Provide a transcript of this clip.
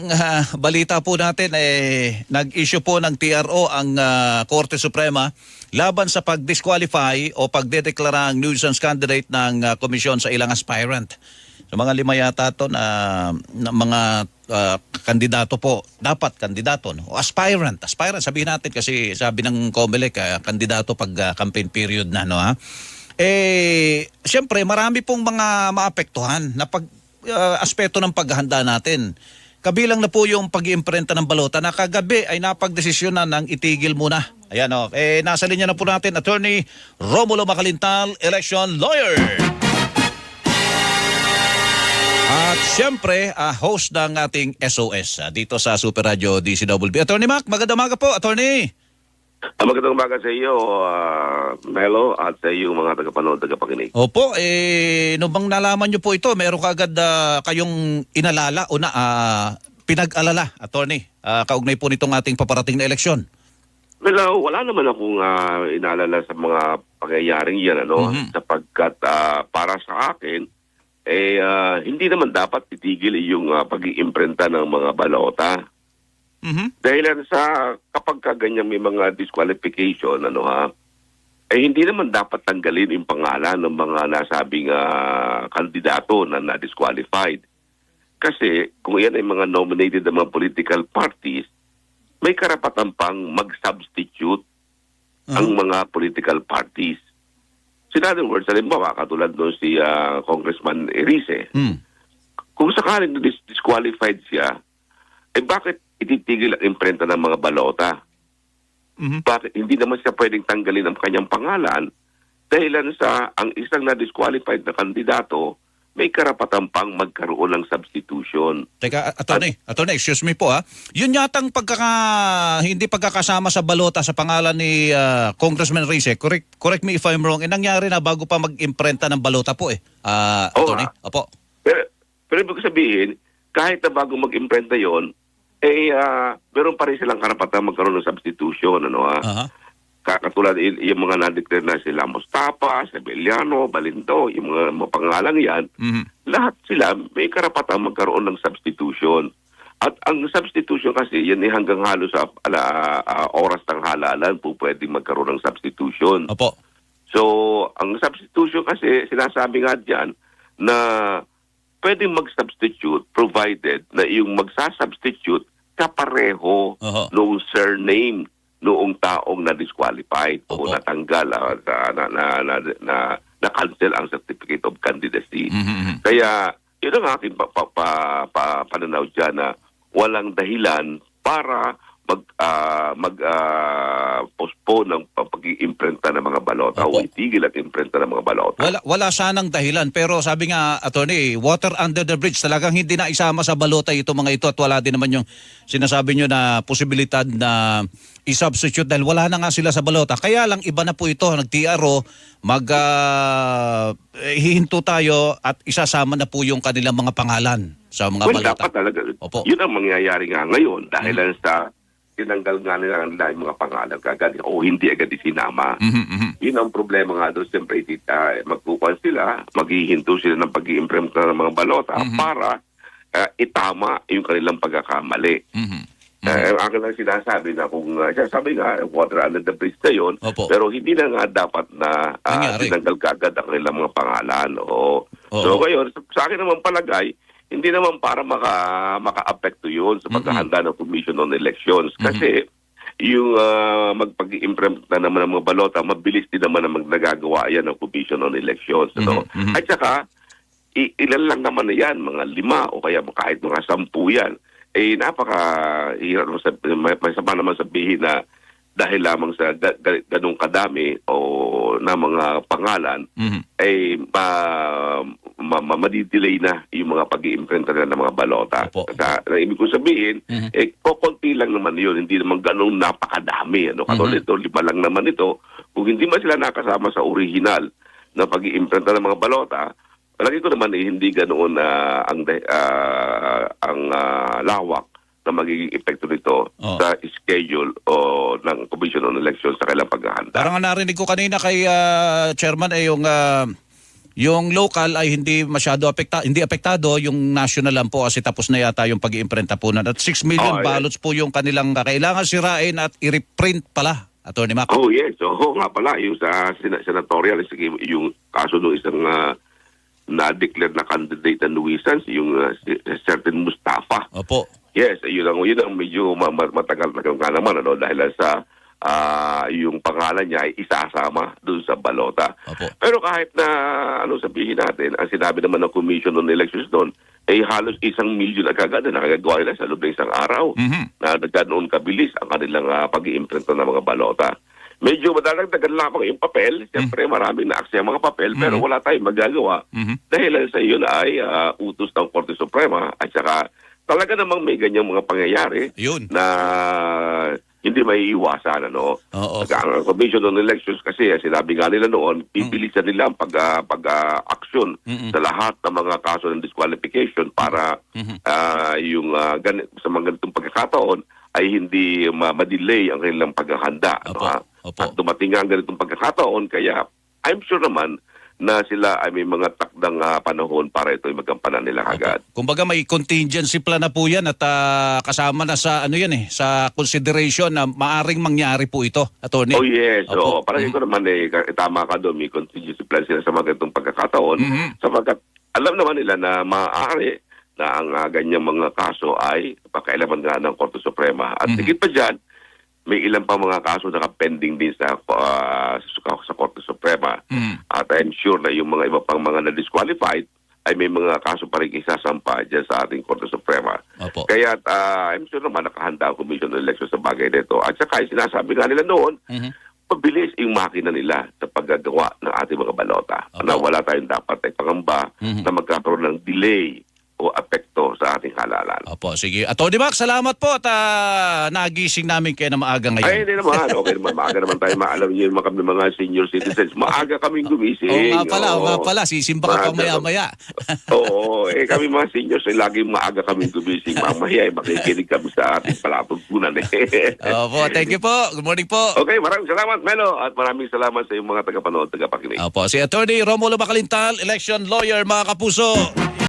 ibang ah, balita po natin, eh, nag-issue po ng TRO ang ah, Korte Suprema laban sa pag-disqualify o pagdedeklara ang nuisance candidate ng ah, komisyon sa ilang aspirant. So mga lima yata to na, na mga ah, kandidato po, dapat kandidato, no? o aspirant, aspirant sabihin natin kasi sabi ng COMELEC, ah, kandidato pag ah, campaign period na, no ha? Eh, siyempre marami pong mga maapektuhan na pag ah, aspeto ng paghahanda natin. Kabilang na po yung pag-iimprenta ng balota na kagabi ay napagdesisyonan ng itigil muna. Ayan o. Eh, nasa linya na po natin, Attorney Romulo Macalintal, election lawyer. At siyempre, ah, host ng ating SOS ah, dito sa Super Radio DCWB. Attorney Mac, magandang umaga po, Attorney. Ah, Magandang umaga sa iyo, ah, Melo, at sa iyo mga tagapanood, tagapakinig. Opo, eh, nung bang nalaman nyo po ito, meron kagad ah, kayong inalala o na ah, pinag-alala, Attorney, ah, kaugnay po nitong ating paparating na eleksyon. Well, wala naman akong ah, inaalala sa mga pangyayaring yan, ano, Mhm. sapagkat ah, para sa akin, eh, ah, hindi naman dapat titigil yung ah, pag-iimprenta ng mga balota. Mhm. Dahil sa kapag ka ganyan may mga disqualification, ano ha, eh hindi naman dapat tanggalin yung pangalan ng mga nasabing ah, kandidato na na-disqualified. Kasi kung yan ay mga nominated ng mga political parties, may karapatan pang mag-substitute ang mga political parties. So in other words, halimbawa, katulad doon si ah, Congressman Erice, Mm. kung sakaling dis- disqualified siya, eh bakit ititigil ang imprenta ng mga balota? Mhm. Bakit hindi naman siya pwedeng tanggalin ang kanyang pangalan dahilan sa ang isang na-disqualified na kandidato may karapatan pang magkaroon ng substitution. Teka, Attorney, Attorney, excuse me po ha. Yun yatang pagkaka, hindi pagkakasama sa balota sa pangalan ni ah, Congressman Rice, correct, correct me if I'm wrong, eh, nangyari na bago pa mag-imprenta ng balota po eh. Ah, Oo Attorney, nga. opo. Pero, pero ibig sabihin, kahit na bago mag-imprenta yon eh ah, meron pa rin silang karapatan magkaroon ng substitution. Ano, ha? Aha. katulad y- yung mga na-declare na sila Mustafa, Sebeliano, Balinto, yung mga, pangalan yan, Mhm. lahat sila may karapatang magkaroon ng substitution. At ang substitution kasi, yan ay hanggang halos sa ala, ah, oras ng halalan po pwedeng magkaroon ng substitution. Opo. So, ang substitution kasi, sinasabi nga dyan na pwedeng mag-substitute provided na yung magsasubstitute kapareho Oho. noong surname noong taong na disqualified o Opo. natanggal sa- na na na, na, na cancel ang certificate of candidacy. Mhm, mhm. Kaya yun ang aking pa, pa, pa, pa- pananaw dyan na walang dahilan para mag ah, mag ah, postpone ng pag-iimprenta ng mga balota Opo. o itigil at imprenta ng mga balota. Wala, wala sanang dahilan pero sabi nga attorney, water under the bridge talagang hindi na isama sa balota ito mga ito at wala din naman yung sinasabi nyo na posibilidad na i-substitute dahil wala na nga sila sa balota. Kaya lang iba na po ito, nag-TRO, mag eh, hihinto tayo at isasama na po yung kanilang mga pangalan sa mga well, balota. dapat talaga. Opo. Yun ang mangyayari nga ngayon dahil lang sa tinanggal nga nila nila yung mga pangalan kagad o hindi agad isinama. Mhm, mhm. Yun ang problema nga doon. Siyempre, tita, magkukuhan sila, maghihinto sila ng pag-iimprenta ng mga balota Mhm. para ah, itama yung kanilang pagkakamali. Mhm. Eh, ang akin lang sinasabi na kung, uh, sabi nga, water under the bridge na yun, Opo. pero hindi na nga dapat na uh, tinanggal kagad ang kanilang mga pangalan. O, Oo. So ngayon, sa- sa akin naman palagay, hindi naman para maka, maka-apekto yun sa paghahanda ng Commission on Elections. Kasi yung uh, magpag-imprenta naman ng mga balota, mabilis din naman na magnagagawa yan ng Commission on Elections. Ano? Mhm, mhm. At saka, ilan lang naman na yan, mga lima o kaya kahit mga sampu yan, eh napaka hirap may, may sama naman sabihin na dahil lamang sa ga, ga- ganung kadami o na mga pangalan, Mhm. ay ma, ma, ma, madidelay na yung mga pag-iimprenta na ng mga balota. Opo. Sa, na ibig ko sabihin, Mhm. eh, kokonti lang naman yun, hindi naman ganun napakadami. Ano? Katulad Mhm. ito, lima lang naman ito. Kung hindi man sila nakasama sa original na pag-iimprenta ng mga balota, palagi ko naman eh, hindi ganoon na ang, ah, ang ah, lawak na magiging epekto nito Oh. sa schedule o ng Commission on Elections sa kailang paghahanda. Parang ang narinig ko kanina kay ah, chairman ay yung ah, yung local ay hindi masyado apekta hindi apektado, yung national lang po kasi tapos na yata yung pag-iimprenta po na. At 6 million Oh, yeah. ballots po yung kanilang kailangan sirain at i-reprint pala, Attorney Mac. Oh yes, oo nga pala yung sa sena- senatorial yung kaso ng isang ah, na-declare na candidate na nuisance, yung ah, si- certain Mustafa. Opo. Yes, yun ang yun ang medyo ma- ma- matagal-tagal nga naman ano dahil sa ah, yung pangalan niya ay isasama doon sa balota. Opo. Pero kahit na ano sabihin natin, ang sinabi naman ng Commission on Elections doon ay halos isang milyon na kagad na nakagagawa nila sa loob ng isang araw Mhm. na ganoon kabilis ang kanilang uh, pag iimprenta ng mga balota. Medyo madalagdagan lamang yung papel. Siyempre, maraming na-aksaya mga papel, pero Mhm. wala tayong magagawa Mhm. dahil sa iyon ay ah, utos ng Korte Suprema at saka talaga namang may ganyang mga pangyayari Yun. na hindi may iwasan ano. Oo. Ang Commission on Elections kasi eh, sinabi nga nila noon, pipilisan nila ang pag, ah, pag ah, Mm-mm. sa lahat ng mga kaso ng disqualification para Mhm. ah, yung ah, gani- sa mga ganitong pagkakataon ay hindi ma- ma-delay ang kanilang paghahanda. ano, Opo. ha? Opo. At dumating nga ang ganitong pagkakataon, kaya I'm sure naman na sila ay may mga takdang ah, panahon para ito ay magampanan nila agad. Kumbaga may contingency plan na po yan at ah, kasama na sa ano yan eh, sa consideration na maaring mangyari po ito, Attorney. Oh yes, Opo. oo. Parang Mhm. ito naman eh, ka- tama ka doon, may contingency plan sila sa mga ganitong pagkakataon. Mhm. Sapagkat alam naman nila na maaari na ang uh, ganyang mga kaso ay pakailaman nga ng Korte Suprema. At Mhm. higit pa dyan, may ilang pa mga kaso na pending din sa, ah, sa, Korte Suprema. Mhm. At I'm sure na yung mga iba pang mga na-disqualified ay may mga kaso pa rin isasampa dyan sa ating Korte Suprema. Opo. Kaya ah, I'm sure naman nakahanda ang Commission on Elections sa bagay nito. At saka sinasabi nga nila noon, Mhm. mabilis yung makina nila sa paggagawa ng ating mga balota. Opo. Na wala tayong dapat ay pangamba Mhm. na magkakaroon ng delay o apekto sa ating halalan. Opo, sige. Attorney Mac, salamat po at ah, nagising namin kayo na maaga Ay, ngayon. hindi naman. Okay naman. Maaga naman tayo. Maalam niyo mga kami mga senior citizens. Maaga kaming gumising. Oo nga pala, oo nga pala. Sisimba ka pa Maaga maya-maya. Oo. Eh, kami mga seniors ay laging maaga kaming gumising. Mamaya ay makikinig kami sa ating palatuntunan. Eh. Opo, thank you po. Good morning po. Okay, maraming salamat, Melo. At maraming salamat sa iyong mga tagapanood, tagapakinig. Opo, si Attorney Romulo Macalintal, election lawyer mga kapuso.